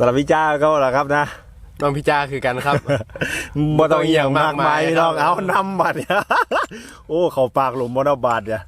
สำหรับพี่จ้าก็แหละครับนะ น้องพี่จ้าคือกันครับ บ่ต้องอหย่างมากมายบ่ต้องอหย่างมากมายพี่น้องครับเอานำบัดเนี่ยโอ้เขาปากหลุมบนบาทเนี่ย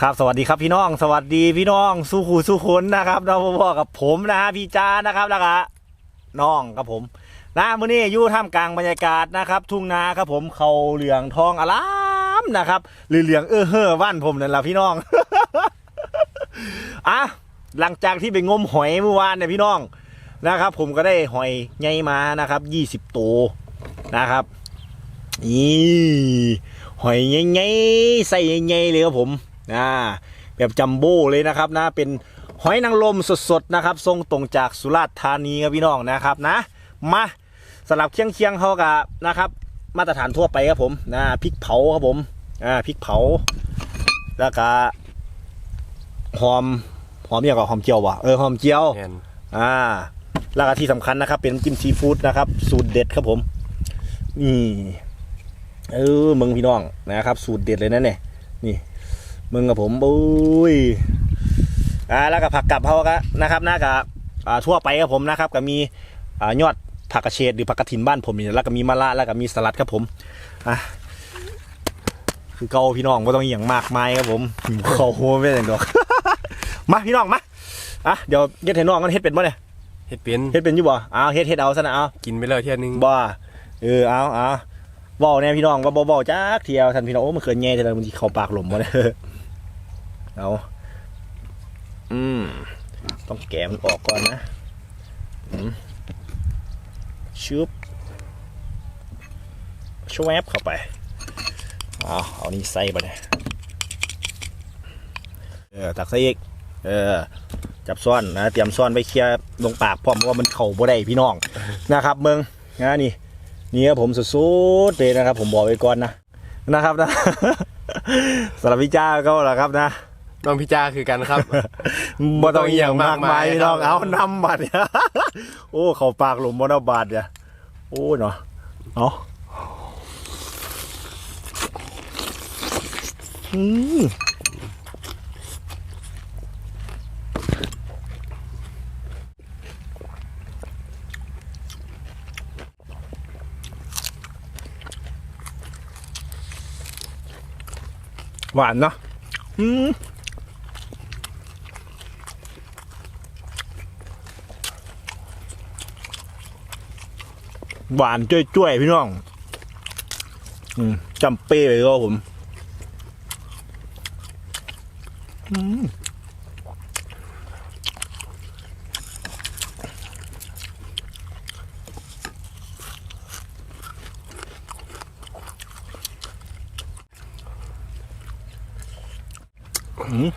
ครับสวัสดีครับพี่น้อง สวัสดีพี่น้องสู้ขู่สู้คนนะครับเราพ่อกับผมนะฮะพี่จ้านะครับแล้วก็น้องครับผม นะมื้อนี้อยู่ท่ามกลางบรรยากาศนะครับ ทุ่งนาครับผมเขาเหลืองทองอลามนะครับหรือเหลืองเออเฮ่อว่านผมนั่นแหละพี่น้อง อะหลังจากที่ไปงมหอยเมื่อวานเนี่ยพี่น้องนะครับ ผมก็ได้หอยใหญ่มานะครับยี่สิบตัวนะครับนี่หอยใหญ่ๆใส่ใหญ่ๆเลยครับผมนะแบบจัมโบ้เลยนะครับนะเป็นหอยนางรมสดๆนะครับทรงตรงจากสุราษฎร์ธานีครับพี่น้องนะครับนะ มา สำหรับเคียงเคียงๆเขากับนะครับ มาตรฐานทั่วไปครับผมนะพริกเผาครับผมอ่าพริกเผา แล้วก็หอมหอมอย่างกับหอมเจียววะเออหอมเจียวแมนอ่าแล้วก็ที่สำคัญนะครับ เป็นน้ำจิ้มซีฟู้ดนะครับ สูตรเด็ดครับผมนี่เออมึงพี่น้องนะครับ สูตรเด็ดเลยนะเนี่ยนี่มึงกับผมบุ้ยอ่าแล้วก็ผักกับเขาก็นะครับน่ากับอ่าทั่วไปครับผมนะครับ ก็มีอ่ายอด ผักกระเฉดหรือผักกระถินบ้านผมนี่แล้วก็มีมะระแล้วก็มีสลัดครับผมอะคือเกาพี่น้องไม่ต้องอหย่างมากมายครับผมหิวเขาโหไม่ได้ดอกมาพี่น้องมาอะเดี๋ยวเฮ็ดให้น้องกันเฮ็ดเป็นบ่เนี่ยเฮ็ดเป็นเฮ็ดเป็นอยู่บ่เอาเฮ็ดเฮ็ดเอาซะนะเอากินไปแล้วเที่ยนึงบ่เออเอาเอาเว้าแน่พี่น้องว่าบ่เว้าจักเที่ยวท่านพี่น้องโอ้มันเขินแย่เท่านั้นบางทีเข้าปากหลมบ่เนี่ยเอาอืมต้องแกะมันออกก่อนนะอืม ชึบชวบเข้าไปเอาเอานี่ใส่บ่เนี่ยเออตักใส่อีกเออจับซ่อนนะเตรียมซ่อนไปเคลียร์ลงปากพร้อมเพราะว่ามันเข่าบ่ได้พี่น้องนะครับเมืองนะนี่นี่ครับผมสุดๆเลยนะครับ ผมบอกไว้ก่อนนะนะครับนะสำหรับพี่จ้าก็แหละครับนะ น้องพี่จ้าคือกันครับบ่ต้องอหย่างมากมายบ่ต้องอหย่างมากมายพี่น้องครับเอานำบัดเนี่ยโอ้เขาปากหลุมบนบาทเนี่ยโอ้เนาะเอาอืมหวานเนาะอืม หวานจ้วยๆพี่น้องอืจำเป้เลยก็ผมอืมอืม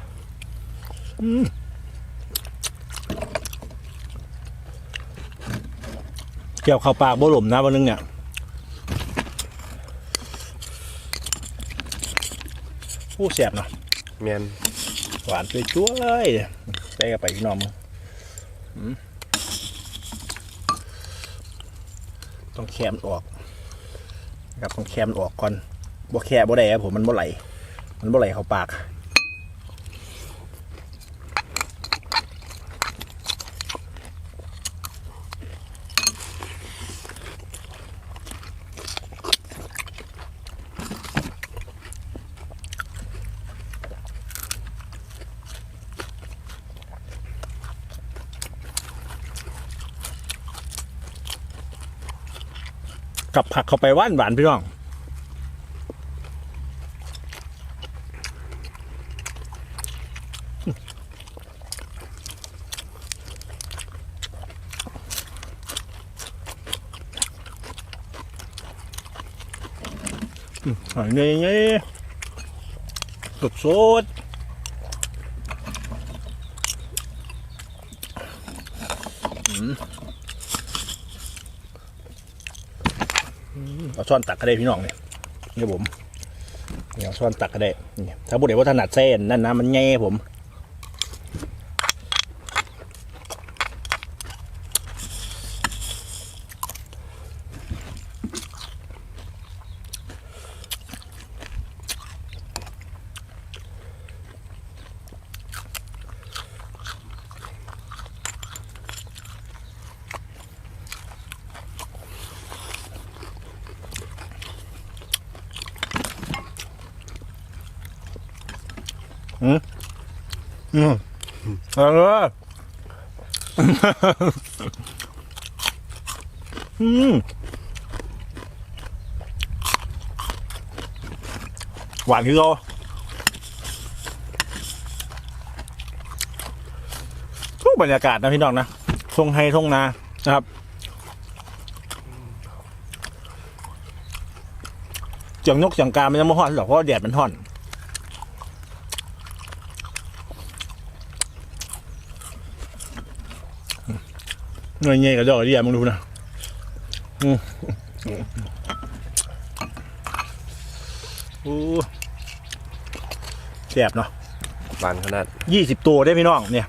อืมเกี่ยวเข้าปากบ่หลมนะวันนึงเนี่ยผู้แสบเนาะแมนหวานช่วยช่วยๆใส่กับไปพี่น้องมึงอืมต้องแคมนออกนะครับต้องแคมนออกก่อนบ่แค่บ่ได้ครับผมมันบ่ไหลมันบ่ไหลเข้าปาก กับผักเข้าไปหวานหวานพี่น้องอืมหอยเงี้ยสดสดอืม เอาช้อนตักก็ได้พี่น้องเนี่ยนี่ผมนี่เอาช้อนตักก็ได้ถ้าบุเดว่าถนัดเส้นนั่นนะมันแง่ผม อืมเอออืมหวานคือเราทุกบรรยากาศนะพี่น้องนะทงไฮทงนานะครับเจียงนกเจียงกาไมันยังม่ห่อนหรอกเพราะแดดมันห่อน หน่วยเงี้ยกับดอกเดียมึงดูนะอืมโอ้แสบเนาะหวานขนาดยี่สิบตัวได้พี่น้องเนี่ย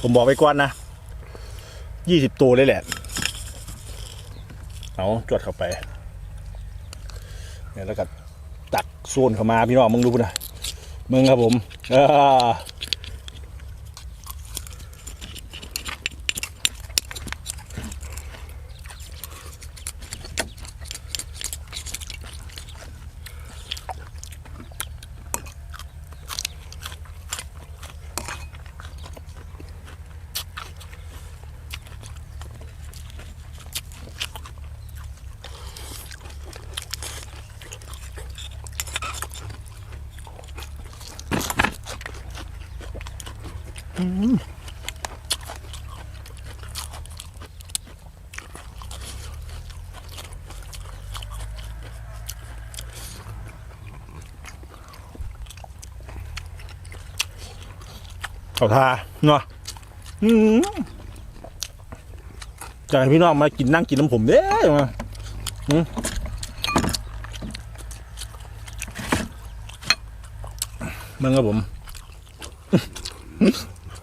ผมบอกไปก่อนนะยี่สิบตัวเลยแหละ เอาจวดเข้าไป เนี่ยแล้วก็ตักโซนเข้ามาพี่น้องมึงดูนะมึงครับผมอ่า เขาทาเนาะอืมจะให้พี่น้องมากินนั่งกินน้ำผมเด้มาอืมมึงครับผม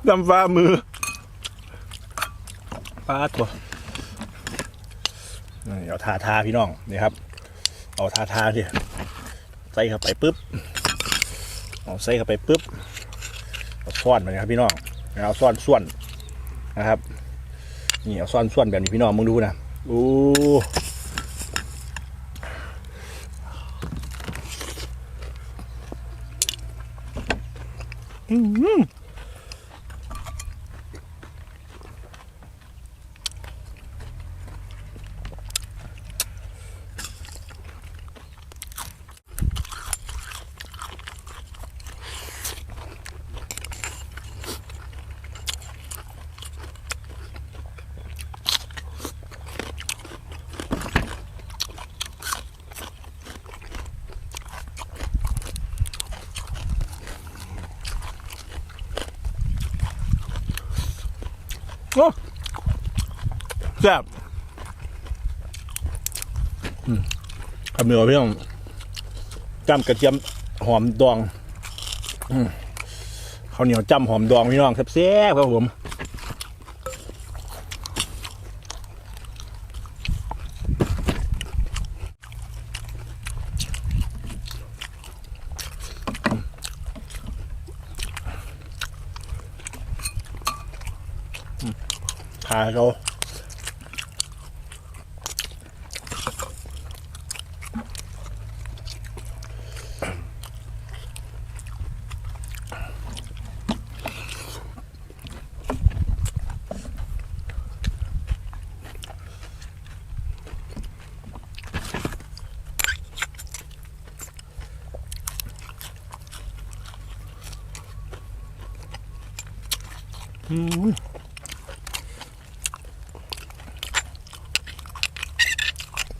ดำฟ้ามือปาตัวเอาทาทาพี่น้องนี่ครับ เอาทาทาที่ใส่เข้าไปปุ๊บ เอาใส่เข้าไปปุ๊บ เอาซ่อนไปนะครับพี่น้องเอาซ่อนส่วนนะครับนี่เอาซ่อนส่วนแบบนี้พี่น้องมึงดูนะโอ้อื้ แซ่บอืมคำเหนือพี่น้องจ้ำกระเทียมหอมดองข้าวเหนียวจ้ำหอมดองพี่น้องแซ่บครับผมทาเขา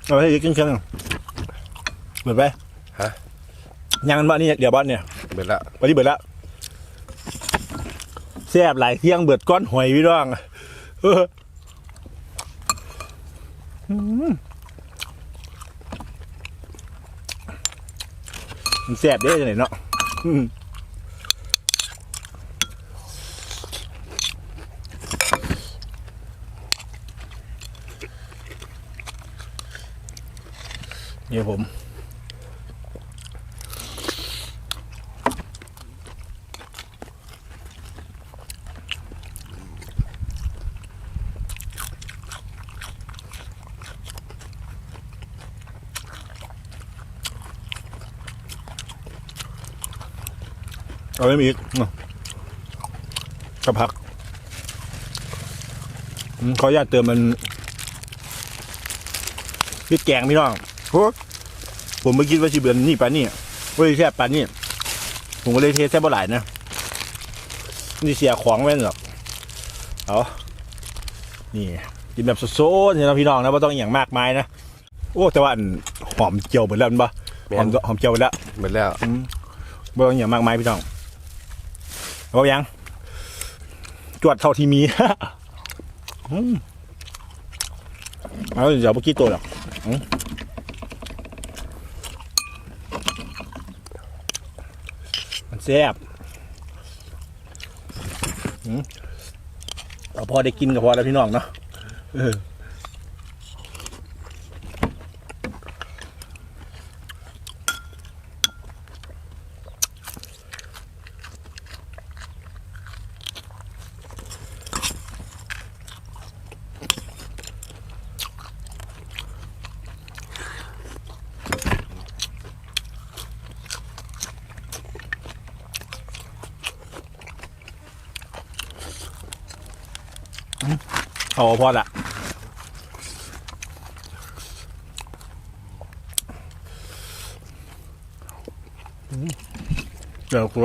เอาไปกินเครื่องเบิดไปฮะ ยังมันบ้านนี่เดี๋ยวบ้านเนี่ยเบิดละวันนี้เบิดละแซ่บหลายเที่ยงเบิดก้อนหอยพี่น้องเอออืมมันแซ่บเด้จังไหนเนาะอืม เนี่ยผม เอาไม่มีอีกกระพักอืมขออนุญาตเติมมันพริกแกงพี่น้อง โอ้ผมไม่คิดว่าชิเบือนนี่ปานนี่เว้ยแค่ปานนี่ผมก็เลยเทแค่บ่หลายนะนี่เสียของไว้หรอกเอานี่กินแบบสดๆเนี่ยนะพี่น้องนะว่าต้องอหย่างมากมายนะโอ้แต่ว่าอันหอมเจียวเหมือนแล้วมันปะหอมหอมเจียวหมดแล้วหมดแล้วอืมบ่ต้องอย่างมากมายพี่น้องเอายังจวดเท่าที่มีอืมเอาเดี๋ยวเมื่อกี้ตัวหรอกอืมมัน แซ่บอืมเอาพอได้กินก็พอแล้วพี่น้องเนาะเออ เขาพอละอืมเดี๋ยวกู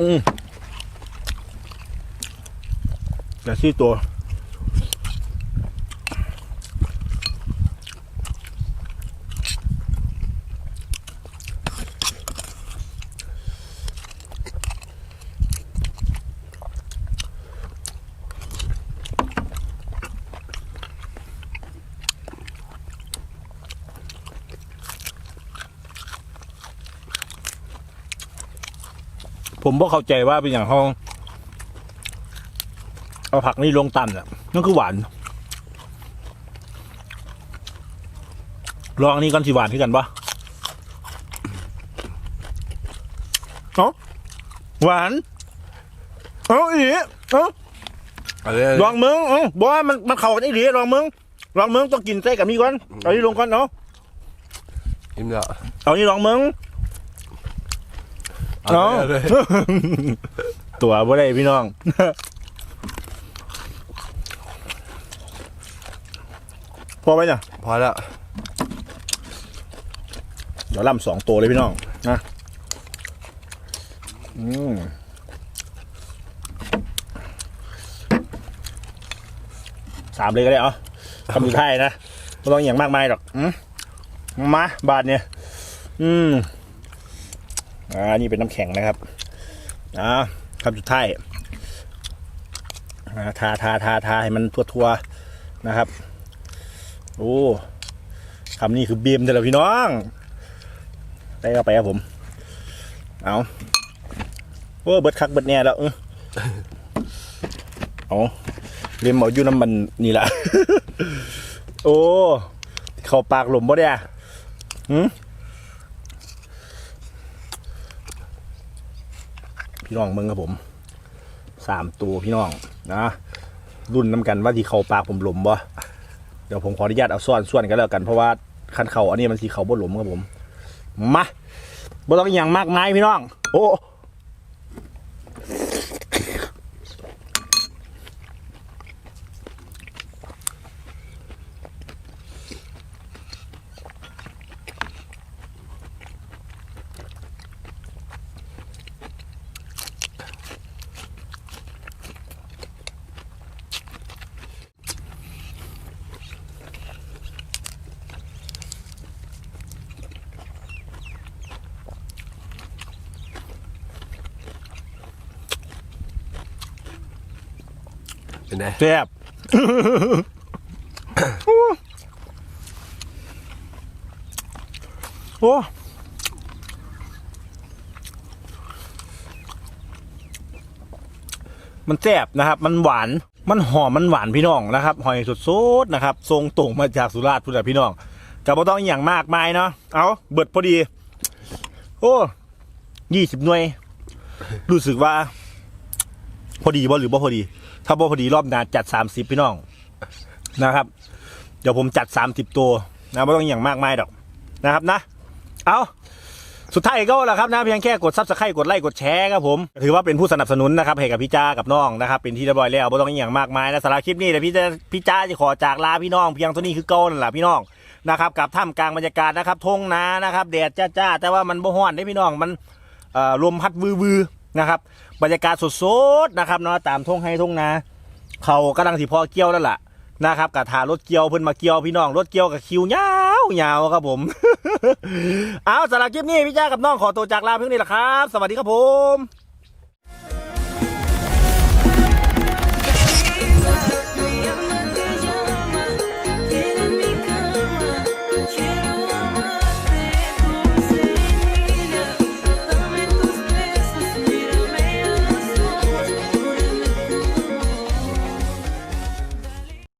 อืมแต่ที่ตัว ผมบ่เข้าใจว่าเป็นอย่างเขาเอาผักนี่ลงตันอะนั่นคือหวาน ลองอันนี้ก่อนสิหวานขึ้นกันปะเอ้าหวานเอ้าอีเอ้าเอาเลยลองมึงเอ้าบอกว่ามันมันเข้ากันอีหลีลองมึงลองมึงต้องกินไส้กับนี่ก่อนเอานี่ลงก่อนเนาะอิ่มแล้วเอานี่ลองมึง เอาเลยเอาเลยตัวบ่ได้พี่น้อง พอไหมเนี่ยพอแล้วเดี๋ยวล่ำสองตัวเลยพี่น้องนะอืมสามเลยก็ได้เอาคำสุดท้ายนะไม่ต้องอย่างมากมายหรอกอืมมาบาทเนี่ย อืม อ่านี่เป็นน้ำแข็งนะครับอ่าคำสุดท้ายอ่าทาทาทาทาให้มันทั่วๆนะครับ โอ้คำนี้คือเบียมเด้อพี่น้อง ได้เข้าไปครับผม เอาโอ้เบิดคักเบิดแน่แล้วเออเอาเลียมเอาอยู่น้ำมันนี่แหละ โอ้ เข้าปากหลุมบ่ได้อะหืม พี่น้องเมืองครับผมสามตัวพี่น้องนะรุ่นน้ำกันว่าที่เขาปากผมหลมบ่เดี๋ยวผมขออนุญาตเอาส่วนส่วนกันแล้วกันเพราะว่าคันเข่าอันนี้มันสีเขาบ่หลมครับผมมาบ่ต้องอย่างมากมายพี่น้อง โอ้ นไงแซ่บโอ้มันแซ่บนะครับ มันหวาน มันหอม มันหวานพี่น้องนะครับ หอยสดๆนะครับ ทรงตรงมาจากสุราษฎร์พุทธพี่น้องกับบ่ต้องอหย่างมากมายเนาะ เอาเบิดพอดี โอ้ยี่สิบหน่วย รู้สึกว่า พอดีบ่หรือบ่พอดี ถ้าบ่พอดีรอบหน้าจัดสามสิบพี่น้องนะครับ เดี๋ยวผมจัดสามสิบตัวนะไม่ต้องอย่างมากมายดอกนะครับนะ เอาสุดท้ายก็แหละครับนะเพียงแค่กดซับสไครต์กดไลค์กดแชร์ครับผม ถือว่าเป็นผู้สนับสนุนนะครับให้กับพี่จ้ากับน้องนะครับเป็นที่เรียบร้อยแล้วไม่ต้องอย่างมากมายนะสำหรับคลิปนี้แต่พี่จะพี่จ้าจะขอจากลาพี่น้อง เพียงเท่านี้คือเก่านั่นแหละพี่น้องนะครับกับท่ามกลางบรรยากาศนะครับทงนานะครับแดดจ้าๆแต่ว่ามันบ่ฮ้อนได้พี่น้องมันลมพัดวือๆนะครับ บรรยากาศสดๆนะครับเนาะตามทุ่งให้ทุ่งนาเขากำลังสิพอเกี่ยวแล้วล่ะนะครับกับทารถเกี่ยวเพิ่นมาเกี่ยวพี่น้องรถเกี่ยวกับคิวยาวยาวครับผม เอาสำหรับคลิปนี้พี่จ้ากับน้องขอตัวจากลาเพียงนี้แหละครับ สวัสดีครับผม